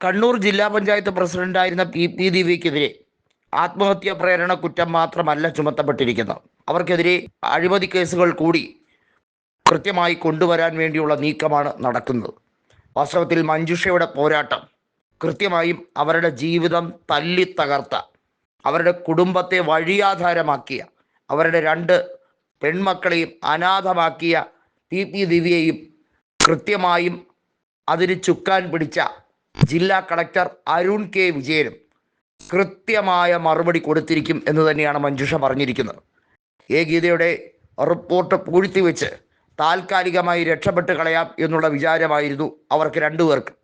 കണ്ണൂർ ജില്ലാ പഞ്ചായത്ത് പ്രസിഡന്റായിരുന്ന P P ദിവ്യക്കെതിരെ ആത്മഹത്യാ പ്രേരണ കുറ്റം മാത്രമല്ല ചുമത്തപ്പെട്ടിരിക്കുന്നത്. അവർക്കെതിരെ അഴിമതി കേസുകൾ കൂടി കൃത്യമായി കൊണ്ടുവരാൻ വേണ്ടിയുള്ള നീക്കമാണ് നടക്കുന്നത്. വാസ്തവത്തിൽ മഞ്ജുഷയുടെ പോരാട്ടം കൃത്യമായും അവരുടെ ജീവിതം തല്ലി തകർത്ത അവരുടെ കുടുംബത്തെ വഴിയാധാരമാക്കിയ അവരുടെ രണ്ട് പെൺമക്കളെയും അനാഥമാക്കിയ പി പി ദിവ്യയും കൃത്യമായും അതിന് ചുക്കാൻ പിടിച്ച ജില്ലാ കളക്ടർ അരുൺ കെ വിജയനും കൃത്യമായ മറുപടി കൊടുത്തിരിക്കും എന്ന് തന്നെയാണ് മഞ്ജുഷ പറഞ്ഞിരിക്കുന്നത്. എ ഗീതയുടെ റിപ്പോർട്ട് പൂഴ്ത്തിവെച്ച് താൽക്കാലികമായി രക്ഷപ്പെട്ട് കളയാം എന്നുള്ള വിചാരമായിരുന്നു അവർക്ക് രണ്ടുപേർക്കും.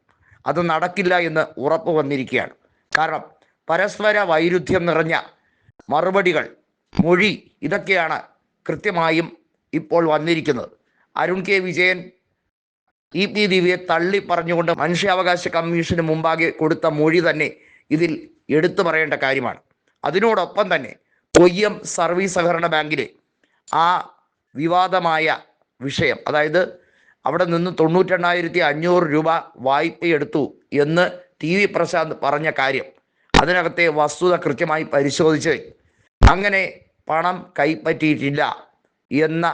അത് നടക്കില്ല എന്ന് ഉറപ്പ് വന്നിരിക്കുകയാണ്. കാരണം പരസ്പര വൈരുദ്ധ്യം നിറഞ്ഞ മറുപടികൾ മൊഴി ഇതൊക്കെയാണ് കൃത്യമായും ഇപ്പോൾ വന്നിരിക്കുന്നത്. Arun K Vijayan E P ദിവ്യയെ തള്ളി പറഞ്ഞുകൊണ്ട് മനുഷ്യാവകാശ കമ്മീഷന് മുമ്പാകെ കൊടുത്ത മൊഴി തന്നെ ഇതിൽ എടുത്തു പറയേണ്ട കാര്യമാണ്. അതിനോടൊപ്പം തന്നെ കൊയ്യം സർവീസ് സഹകരണ ബാങ്കിലെ ആ വിവാദമായ വിഷയം അതായത് അവിടെ നിന്ന് തൊണ്ണൂറ്റെണ്ണായിരത്തി അഞ്ഞൂറ് രൂപ വായ്പയെടുത്തു എന്ന് ടി വി പ്രശാന്ത് പറഞ്ഞ കാര്യം അതിനകത്തെ വസ്തുത കൃത്യമായി പരിശോധിച്ച് അങ്ങനെ പണം കൈപ്പറ്റിയിട്ടില്ല എന്ന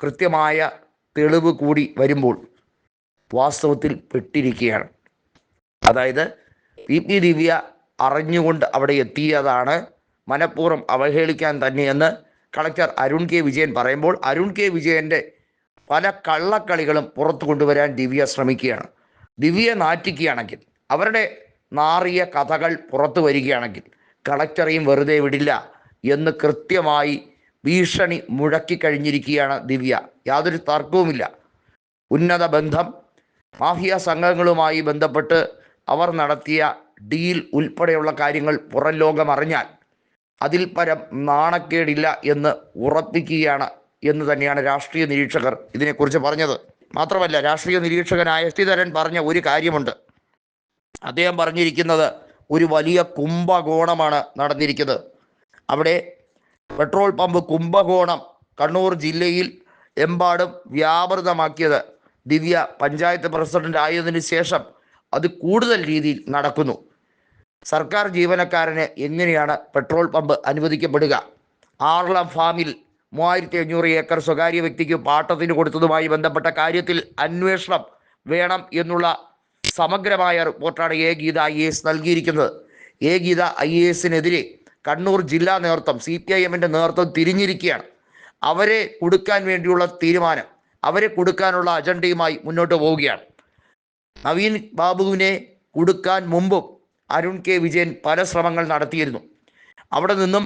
കൃത്യമായ തെളിവ് കൂടി വരുമ്പോൾ വാസ്തവത്തിൽ പെട്ടിരിക്കുകയാണ്. അതായത് പി പി ദിവ്യ അറിഞ്ഞുകൊണ്ട് അവിടെ എത്തിയതാണ് മനഃപൂർവം അവഹേളിക്കാൻ തന്നെയെന്ന് കളക്ടർ അരുൺ കെ വിജയൻ പറയുമ്പോൾ അരുൺ കെ വിജയന്റെ പല കള്ളക്കളികളും പുറത്തു കൊണ്ടുവരാൻ ദിവ്യ ശ്രമിക്കുകയാണ്. ദിവ്യ നാറ്റിക്കുകയാണെങ്കിൽ അവരുടെ നാറിയ കഥകൾ പുറത്തു വരികയാണെങ്കിൽ കളക്ടറെയും വെറുതെ വിടില്ല എന്ന് കൃത്യമായി ഭീഷണി മുഴക്കി കഴിഞ്ഞിരിക്കുകയാണ് ദിവ്യ. യാതൊരു തർക്കവുമില്ല. ഉന്നത ബന്ധം മാഫിയ സംഘങ്ങളുമായി ബന്ധപ്പെട്ട് അവർ നടത്തിയ ഡീൽ ഉൾപ്പെടെയുള്ള കാര്യങ്ങൾ പുറം ലോകം അറിഞ്ഞാൽ അതിൽ പരം നാണക്കേടില്ല എന്ന് ഉറപ്പിക്കുകയാണ് എന്ന് തന്നെയാണ് രാഷ്ട്രീയ നിരീക്ഷകർ ഇതിനെക്കുറിച്ച് പറഞ്ഞത്. മാത്രമല്ല രാഷ്ട്രീയ നിരീക്ഷകനായ ശ്രീധരൻ പറഞ്ഞ ഒരു കാര്യമുണ്ട്. അദ്ദേഹം പറഞ്ഞിരിക്കുന്നത് ഒരു വലിയ കുംഭകോണമാണ് നടന്നിരിക്കുന്നത്. അവിടെ പെട്രോൾ പമ്പ് കുംഭകോണം കണ്ണൂർ ജില്ലയിൽ എമ്പാടും വ്യാപൃതമാക്കിയത് ദിവ്യ പഞ്ചായത്ത് പ്രസിഡന്റ് ആയതിനു ശേഷം അത് കൂടുതൽ രീതിയിൽ നടക്കുന്നു. സർക്കാർ ജീവനക്കാരന് എങ്ങനെയാണ് പെട്രോൾ പമ്പ് അനുവദിക്കപ്പെടുക? ആർളം ഫാമിൽ മൂവായിരത്തി അഞ്ഞൂറ് ഏക്കർ സ്വകാര്യ വ്യക്തിക്ക് പാട്ടത്തിന് കൊടുത്തതുമായി ബന്ധപ്പെട്ട കാര്യത്തിൽ അന്വേഷണം വേണം എന്നുള്ള സമഗ്രമായ റിപ്പോർട്ടാണ് എ ഗീത ഐ എസ് നൽകിയിരിക്കുന്നത്. എ ഗീത ഐ എ എസിനെതിരെ കണ്ണൂർ ജില്ലാ നേതൃത്വം സി പി ഐ എമ്മിന്റെ നേതൃത്വം തിരിഞ്ഞിരിക്കുകയാണ്. അവരെ കൊടുക്കാൻ വേണ്ടിയുള്ള തീരുമാനം അവരെ കൊടുക്കാനുള്ള അജണ്ടയുമായി മുന്നോട്ട് പോവുകയാണ്. നവീൻ ബാബുവിനെ കൊടുക്കാൻ മുമ്പും അരുൺ കെ. വിജയൻ പല ശ്രമങ്ങൾ നടത്തിയിരുന്നു. അവിടെ നിന്നും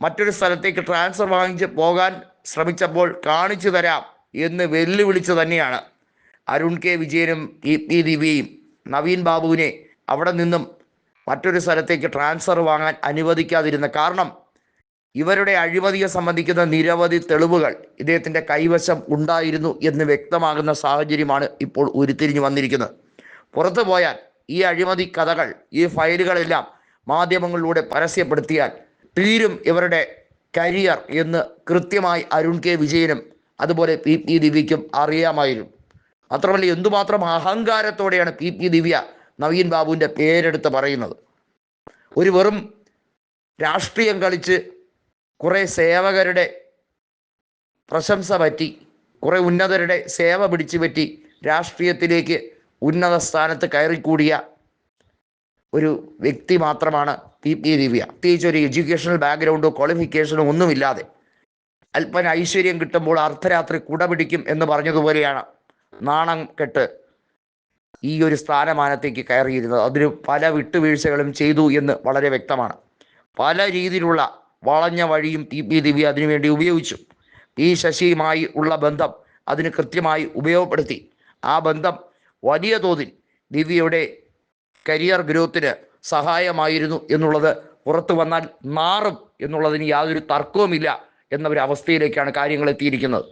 മറ്റൊരു സ്ഥലത്തേക്ക് ട്രാൻസ്ഫർ വാങ്ങിച്ച് പോകാൻ ശ്രമിച്ചപ്പോൾ കാണിച്ചു തരാം എന്ന് വെല്ലുവിളിച്ചു തന്നെയാണ് അരുൺ കെ. വിജയനും ഇ. പി. ദിവ്യയും. നവീൻ ബാബുവിനെ അവിടെ നിന്നും മറ്റൊരു സ്ഥലത്തേക്ക് ട്രാൻസ്ഫർ വാങ്ങാൻ അനുവദിക്കാതിരുന്ന കാരണം ഇവരുടെ അഴിമതിയെ സംബന്ധിക്കുന്ന നിരവധി തെളിവുകൾ ഇദ്ദേഹത്തിന്റെ കൈവശം ഉണ്ടായിരുന്നു എന്ന് വ്യക്തമാകുന്ന സാഹചര്യമാണ് ഇപ്പോൾ ഉരുത്തിരിഞ്ഞു വന്നിരിക്കുന്നത്. പുറത്തു പോയാൽ ഈ അഴിമതി കഥകൾ ഈ ഫയലുകളെല്ലാം മാധ്യമങ്ങളിലൂടെ പരസ്യപ്പെടുത്തിയാൽ തീരും ഇവരുടെ കരിയർ എന്ന് കൃത്യമായി അരുൺ കെ വിജയനും അതുപോലെ പി പി ദിവ്യയ്ക്കും അറിയാമായിരുന്നു. മാത്രമല്ല എന്തുമാത്രം അഹങ്കാരത്തോടെയാണ് പി പി ദിവ്യ നവീൻ ബാബുവിന്റെ പേരെടുത്ത് പറയുന്നത്? ഒരു വെറും രാഷ്ട്രീയം കളിച്ച് കുറേ സേവകരുടെ പ്രശംസ പറ്റി കുറേ ഉന്നതരുടെ സേവ പിടിച്ചു പറ്റി രാഷ്ട്രീയത്തിലേക്ക് ഉന്നത സ്ഥാനത്ത് കയറിക്കൂടിയ ഒരു വ്യക്തി മാത്രമാണ് പി. പി. ദിവ്യ. പ്രത്യേകിച്ച് ഒരു എഡ്യൂക്കേഷണൽ ബാക്ക്ഗ്രൗണ്ടോ ക്വാളിഫിക്കേഷനോ ഒന്നുമില്ലാതെ അല്പന ഐശ്വര്യം കിട്ടുമ്പോൾ അർദ്ധരാത്രി കുട പിടിക്കും എന്ന് പറഞ്ഞതുപോലെയാണ് നാണം കെട്ട് ഈ ഒരു സ്ഥാനമാനത്തേക്ക് കയറിയിരുന്നത്. അതിന് പല വിട്ടുവീഴ്ചകളും ചെയ്തു എന്ന് വളരെ വ്യക്തമാണ്. പല രീതിയിലുള്ള വളഞ്ഞ വഴിയും പി പി ദിവ്യ അതിനുവേണ്ടി ഉപയോഗിച്ചു. ഈ ശശിയുമായി ഉള്ള ബന്ധം അതിന് കൃത്യമായി ഉപയോഗപ്പെടുത്തി. ആ ബന്ധം വലിയ തോതിൽ ദിവ്യയുടെ കരിയർ ഗ്രോത്തിന് സഹായമായിരുന്നു എന്നുള്ളത് പുറത്തു വന്നാൽ മാറും എന്നുള്ളതിന് യാതൊരു തർക്കവുമില്ല എന്ന ഒരു അവസ്ഥയിലേക്കാണ് കാര്യങ്ങൾ എത്തിയിരിക്കുന്നത്.